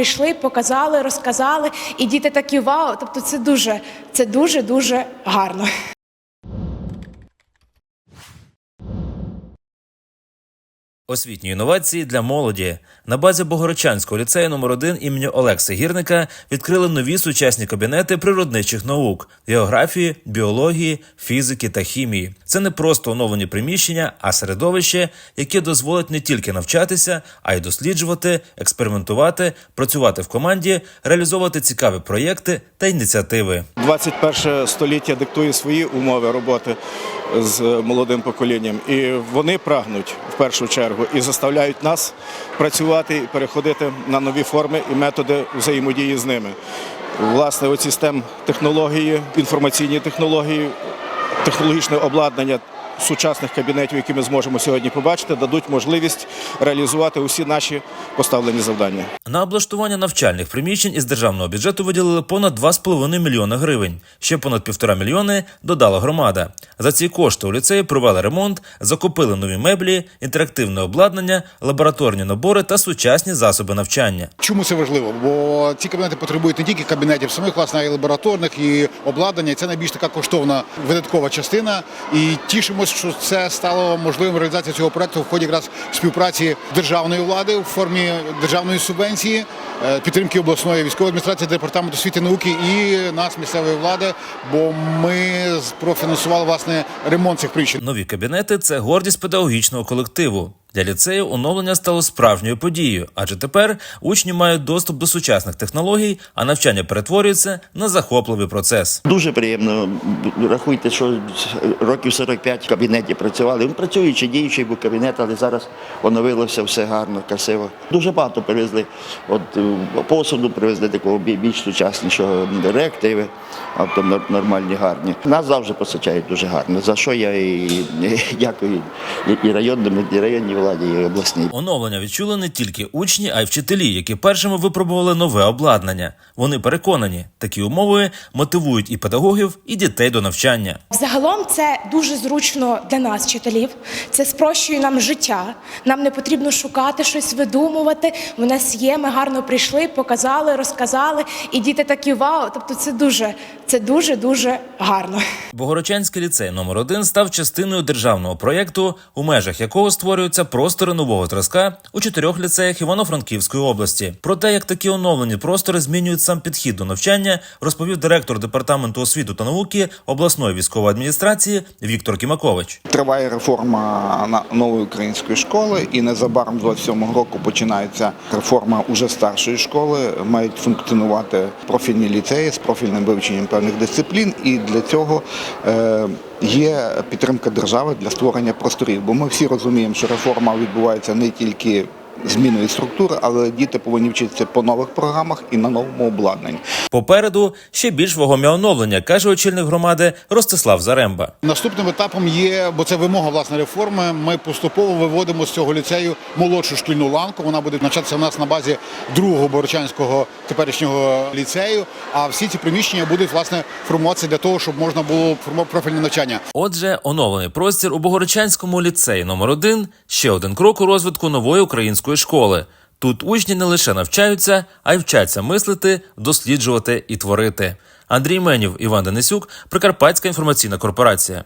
прийшли, показали, розказали, і діти такі вау. Тобто, це дуже, це дуже дуже гарно. Освітні інновації для молоді на базі Богородчанського ліцею номер 1 імені Олекси Гірника відкрили нові сучасні кабінети природничих наук, географії, біології, фізики та хімії. Це не просто оновлені приміщення, а середовище, яке дозволить не тільки навчатися, а й досліджувати, експериментувати, працювати в команді, реалізовувати цікаві проєкти та ініціативи. 21 століття диктує свої умови роботи з молодим поколінням, і вони прагнуть в першу чергу і заставляють нас працювати і переходити на нові форми і методи взаємодії з ними. Власне, оці stem технології, інформаційні технології, технологічне обладнання. Сучасних кабінетів, які ми зможемо сьогодні побачити, дадуть можливість реалізувати усі наші поставлені завдання. На облаштування навчальних приміщень із державного бюджету виділили понад 2,5 мільйона гривень. Ще понад півтора мільйони додала громада. За ці кошти у ліцеї провели ремонт, закупили нові меблі, інтерактивне обладнання, лабораторні набори та сучасні засоби навчання. Чому це важливо? Бо ці кабінети потребують не тільки кабінетів самих, власне, а й лабораторних і обладнання. І Це найбільш така коштовна видаткова частина. І тішимось, що це стало можливим реалізація цього проекту в ході якраз співпраці державної влади у формі державної субвенції, е, підтримки обласної військової адміністрації, департаменту освіти науки і нас, місцевої влади. Бо ми профінансували власне ремонт цих приміщень. Нові кабінети це гордість педагогічного колективу. Для ліцею оновлення стало справжньою подією, адже тепер учні мають доступ до сучасних технологій, а навчання перетворюється на захопливий процес. Дуже приємно. Рахуйте, що років 45 в кабінеті працювали. Він працюючий, діючий був кабінет, але зараз оновилося все гарно, красиво. Дуже багато привезли. От е, посуду привезли такого більш сучаснішого реактиви, авто нормальні, гарні. Нас завжди постачають дуже гарно. За що я і дякую і- районному, і районній владі, і обласній. Оновлення відчули не тільки учні, а й вчителі, які першими випробували нове обладнання. Вони переконані, такі умови мотивують і педагогів, і дітей до навчання. Взагалом це дуже зручно для нас, вчителів. Це спрощує нам життя. Нам не потрібно шукати щось, видумувати. У нас є. Ми гарно прийшли, показали, розказали, і діти такі вау. Тобто, це дуже, це дуже дуже гарно. Богородчанський ліцей номер 1 став частиною державного проєкту, у межах якого створюються простори нового зразка у чотирьох ліцеях Івано-Франківської області. Про те, як такі оновлені простори змінюють сам підхід до навчання, розповів директор департаменту освіти та науки обласної військової адміністрації Віктор Кімакович. Триває реформа нової української школи, і незабаром з 27-го року починається реформа уже старшої школи. Мають функціонувати профільні ліцеї з профільним вивченням певних дисциплін, і для цього е, є підтримка держави для створення просторів. Бо ми всі розуміємо, що реформа відбувається не тільки зміною структури, але діти повинні вчитися по нових програмах і на новому обладнанні. Попереду ще більш вагомі оновлення, каже очільник громади Ростислав Заремба. Наступним етапом є, бо це вимога власне реформи. Ми поступово виводимо з цього ліцею молодшу шкільну ланку. Вона буде навчатися у нас на базі другого Борочанського теперішнього ліцею. А всі ці приміщення будуть власне формуватися для того, щоб можна було формувати профільне навчання. Отже, оновлений простір у Богородчанському ліцеї номер 1 ще один крок у розвитку нової української школи. Тут учні не лише навчаються, а й вчаться мислити, досліджувати і творити. Андрій Менів, Іван Денисюк, Прикарпатська інформаційна корпорація.